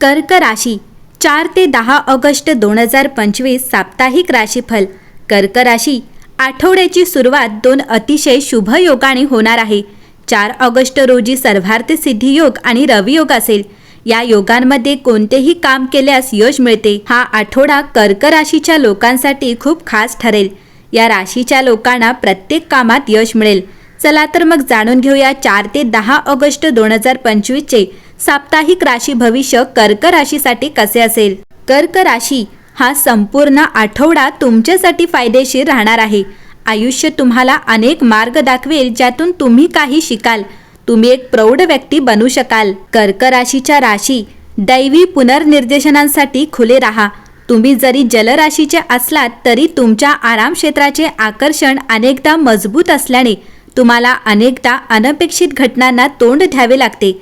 कर्क राशी चार ते दहा ऑगस्ट दोन हजार पंचवीस साप्ताहिक राशीफल. कर्क राशी आठवड्याची सुरुवात दोन अतिशय शुभ योगाने होणार आहे. चार ऑगस्ट रोजी सर्वार्थ सिद्धी योग आणि रवियोग असेल. या योगांमध्ये कोणतेही काम केल्यास यश मिळते. हा आठवडा कर्क राशीच्या लोकांसाठी खूप खास ठरेल. या राशीच्या लोकांना प्रत्येक कामात यश मिळेल. चला तर मग जाणून घेऊया चार ते दहा ऑगस्ट दोन हजार पंचवीसचे साप्ताहिक राशी भविष्य कर्क राशीसाठी कसे असेल? कर्क राशी हा संपूर्ण आठवडा तुमच्यासाठी फायदेशीर राहणार आहे. आयुष्य तुम्हाला अनेक मार्ग दाखवेल ज्यातून तुम्ही काही शिकाल. तुम्ही एक प्रौढ व्यक्ती बनू शकाल. कर्क राशीच्या राशी दैवी पुनर्निर्देशनांसाठी खुले राहा. तुम्ही जरी जलराशीचे असलात तरी तुमच्या आराम क्षेत्राचे आकर्षण अनेकदा मजबूत असल्याने तुम्हाला अनेकदा अनपेक्षित घटनांना तोंड द्यावे लागते.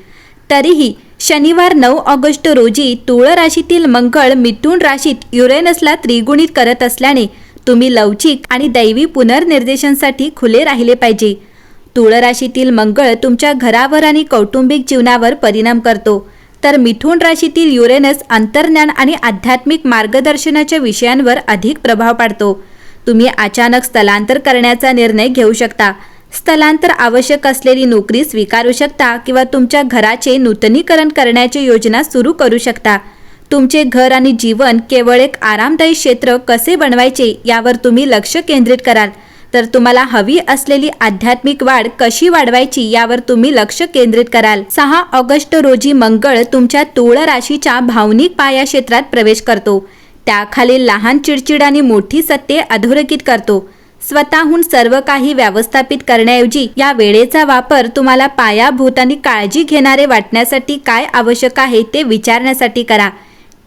तरीही शनिवार नऊ ऑगस्ट रोजी तुळ राशीतील मंगळ मिथुन राशीत युरेनसला त्रिगुणित करत असल्याने तुम्ही लवचिक आणि दैवी पुनर्निर्देशनसाठी खुले राहिले पाहिजे. तुळ राशीतील मंगळ तुमच्या घरावर आणि कौटुंबिक जीवनावर परिणाम करतो. तर मिथुन राशीतील युरेनस अंतर्ज्ञान आणि आध्यात्मिक मार्गदर्शनाच्या विषयांवर अधिक प्रभाव पाडतो. तुम्ही अचानक स्थलांतर करण्याचा निर्णय घेऊ शकता. स्थलांतर आवश्यक असलेली नोकरी स्वीकारू शकता किंवा तुमच्या घराचे नूतनीकरण करण्याची योजना सुरू करू शकता. तुमचे घर आणि जीवन केवळ एक आरामदायी क्षेत्र कसे बनवायचे यावर तुम्ही लक्ष केंद्रित कराल. तर तुम्हाला हवी असलेली आध्यात्मिक वाढ कशी वाढवायची यावर तुम्ही लक्ष केंद्रित कराल. सहा ऑगस्ट रोजी मंगळ तुमच्या तुळ राशीच्या भावनिक पाया क्षेत्रात प्रवेश करतो. त्याखाली लहान चिडचिड आणि मोठी सत्ये अधोरेखित करतो. स्वतःहून सर्व काही व्यवस्थापित करण्याऐवजी या वेळेचा वापर तुम्हाला पायाभूत आणि काळजी घेणारे वाटण्यासाठी काय आवश्यक आहे ते विचारण्यासाठी करा.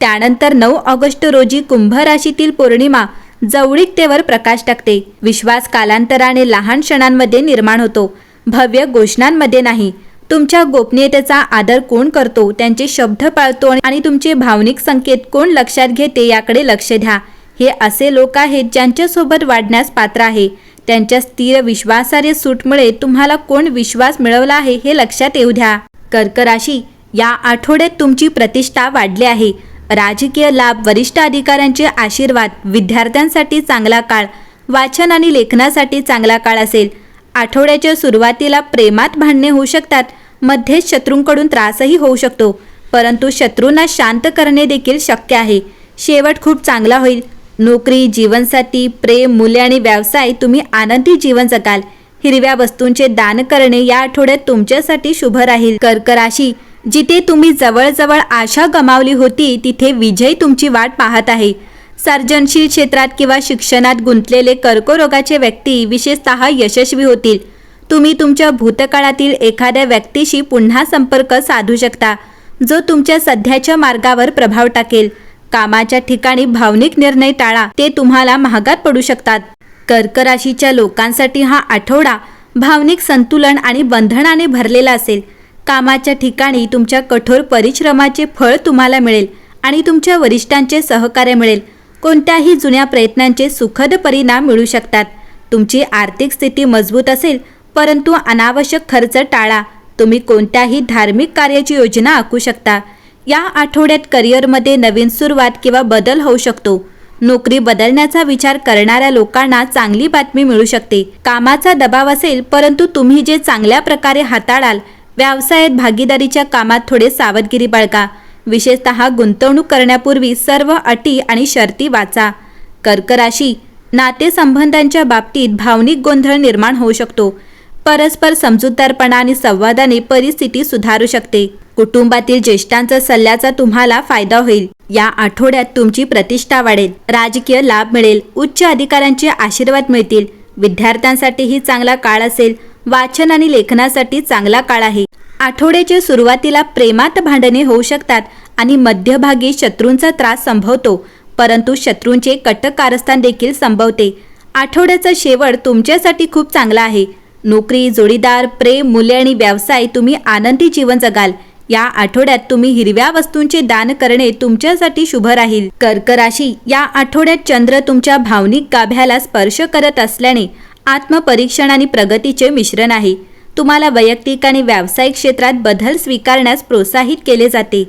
त्यानंतर नऊ ऑगस्ट रोजी कुंभ राशीतील पौर्णिमा जवळीकतेवर प्रकाश टाकते. विश्वास कालांतराने लहान क्षणांमध्ये निर्माण होतो. भव्य घोषणांमध्ये नाही. तुमच्या गोपनीयतेचा आदर कोण करतो? त्यांचे शब्द पाळतो आणि तुमचे भावनिक संकेत कोण लक्षात घेते याकडे लक्ष द्या. हे असे लोक आहेत ज्यांच्यासोबत वाढण्यास पात्र आहे. त्यांच्या स्थिर विश्वासार्ह सूटमुळे तुम्हाला कोण विश्वास मिळवला आहे हे लक्षात येऊ द्या. कर्क राशी या आठवड्यात तुमची प्रतिष्ठा वाढली आहे. राजकीय लाभ वरिष्ठ अधिकाऱ्यांचे आशीर्वाद विद्यार्थ्यांसाठी चांगला काळ वाचन आणि लेखनासाठी चांगला काळ असेल. आठवड्याच्या सुरुवातीला प्रेमात भांडणे होऊ शकतात मध्येच शत्रूंकडून त्रासही होऊ शकतो परंतु शत्रूंना शांत करणे देखील शक्य आहे. शेवट खूप चांगला होईल. नोकरी जीवनसाथी प्रेम मुले आणि व्यवसाय तुम्ही आनंदी जीवन जगाल. हिरव्या वस्तूंचे दान करणे या आठवड्यात तुमच्यासाठी शुभ राहील. कर्क राशी जिथे तुम्ही जवळजवळ आशा गमावली होती तिथे विजय तुमची वाट पाहत आहे. सर्जनशील क्षेत्रात किंवा शिक्षणात गुंतलेले कर्करोगाचे व्यक्ती विशेषतः यशस्वी होतील. तुम्ही तुमच्या भूतकाळातील एखाद्या व्यक्तीशी पुन्हा संपर्क साधू शकता जो तुमच्या सध्याच्या मार्गावर प्रभाव टाकेल. कामाच्या ठिकाणी भावनिक निर्णय टाळा. ते तुम्हाला महागात पडू शकतात. कर्क राशीच्या लोकांसाठी हा आठवडा भावनिक संतुलन आणि बंधनाने भरलेला असेल. कामाच्या ठिकाणी तुमच्या कठोर परिश्रमाचे फळ तुम्हाला मिळेल आणि तुमच्या वरिष्ठांचे सहकार्य मिळेल. कोणत्याही जुन्या प्रयत्नांचे सुखद परिणाम मिळू शकतात. तुमची आर्थिक स्थिती मजबूत असेल परंतु अनावश्यक खर्च टाळा. तुम्ही कोणत्याही धार्मिक कार्याची योजना आखू शकता. या आठवड्यात करिअरमध्ये नवीन सुरुवात किंवा बदल होऊ शकतो. नोकरी बदलण्याचा विचार करणाऱ्या लोकांना चांगली बातमी मिळू शकते. कामाचा दबाव असेल परंतु तुम्ही जे चांगल्या प्रकारे हाताळाल व्यवसायात भागीदारीच्या कामात थोडे सावधगिरी बाळगा. विशेषतः गुंतवणूक करण्यापूर्वी सर्व अटी आणि शर्ती वाचा. कर्क राशी नातेसंबंधांच्या बाबतीत भावनिक गोंधळ निर्माण होऊ शकतो. परस्पर समजूतदारपणा आणि संवादाने परिस्थिती सुधारू शकते. कुटुंबातील ज्येष्ठांचा सल्ल्याचा तुम्हाला फायदा होईल. या आठवड्यात तुमची प्रतिष्ठा वाढेल. राजकीय लाभ मिळेल. उच्च अधिकाऱ्यांचे आशीर्वाद मिळतील. विद्यार्थ्यांसाठीही चांगला काळ असेल. वाचन आणि लेखनासाठी चांगला काळ आहे. आठवड्याच्या सुरुवातीला प्रेमात भांडणे होऊ शकतात आणि मध्यभागी शत्रूंचा त्रास संभवतो परंतु शत्रूंचे कटक कारस्थान देखील संभवते. आठवड्याचा शेवट तुमच्यासाठी खूप चांगला आहे. नोकरी जोडीदार प्रेम मूल्य आणि व्यवसाय तुम्ही आनंदी जीवन जगाल. या आठवड्यात तुम्ही हिरव्या वस्तूंचे दान करणे तुमच्यासाठी शुभ राहील. कर्क राशी या आठवड्यात चंद्र तुमच्या भावनिक गाभ्याला स्पर्श करत असल्याने आत्मपरीक्षण आणि प्रगतीचे मिश्रण आहे. तुम्हाला वैयक्तिक आणि व्यावसायिक क्षेत्रात बदल स्वीकारण्यास प्रोत्साहित केले जाते.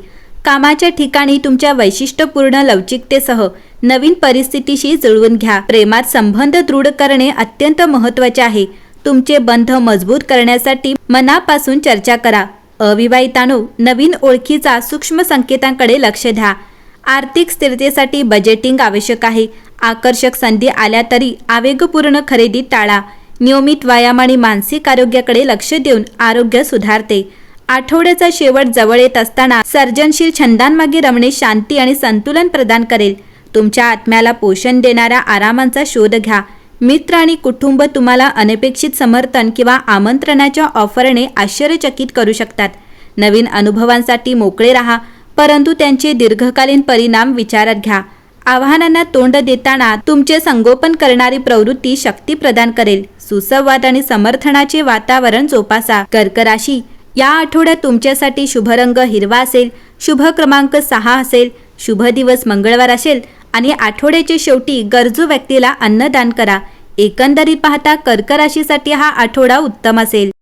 कामाच्या ठिकाणी तुमच्या वैशिष्ट्यपूर्ण लवचिकतेसह नवीन परिस्थितीशी जुळवून घ्या. प्रेमात संबंध दृढ करणे अत्यंत महत्त्वाचे आहे. तुमचे बंध मजबूत करण्यासाठी मनापासून चर्चा करा. अविवाहितांनो नवीन ओळखीचा सूक्ष्म संकेतांकडे लक्ष द्या. आर्थिक स्थिरतेसाठी बजेटिंग आवश्यक आहे. आकर्षक संधी आल्या तरी आवेगपूर्ण खरेदी टाळा. नियमित व्यायाम आणि मानसिक आरोग्याकडे लक्ष देऊन आरोग्य सुधारते. आठवड्याचा शेवट जवळ येत असताना सर्जनशील छंदांमागे रमणे शांती आणि संतुलन प्रदान करेल. तुमच्या आत्म्याला पोषण देणाऱ्या आरामांचा शोध घ्या. मित्र आणि कुटुंब तुम्हाला अनपेक्षित समर्थन किंवा आमंत्रणाच्या ऑफरने आश्चर्यचकित करू शकतात. नवीन अनुभवांसाठी मोकळे राहा परंतु त्यांचे दीर्घकालीन परिणाम विचारात घ्या. आव्हानांना तोंड देताना तुमचे संगोपन करणारी प्रवृत्ती शक्ती प्रदान करेल. सुसंवाद आणि समर्थनाचे वातावरण जोपासा. कर्क राशी या आठवड्यात तुमच्यासाठी शुभ रंग हिरवा असेल शुभ क्रमांक सहा असेल शुभ दिवस मंगळवार असेल आणि आठवड्याच्या शेवटी गरजू व्यक्तीला अन्नदान करा. एकंदरीत पाहता कर्क राशीसाठी हा आठवडा उत्तम असेल.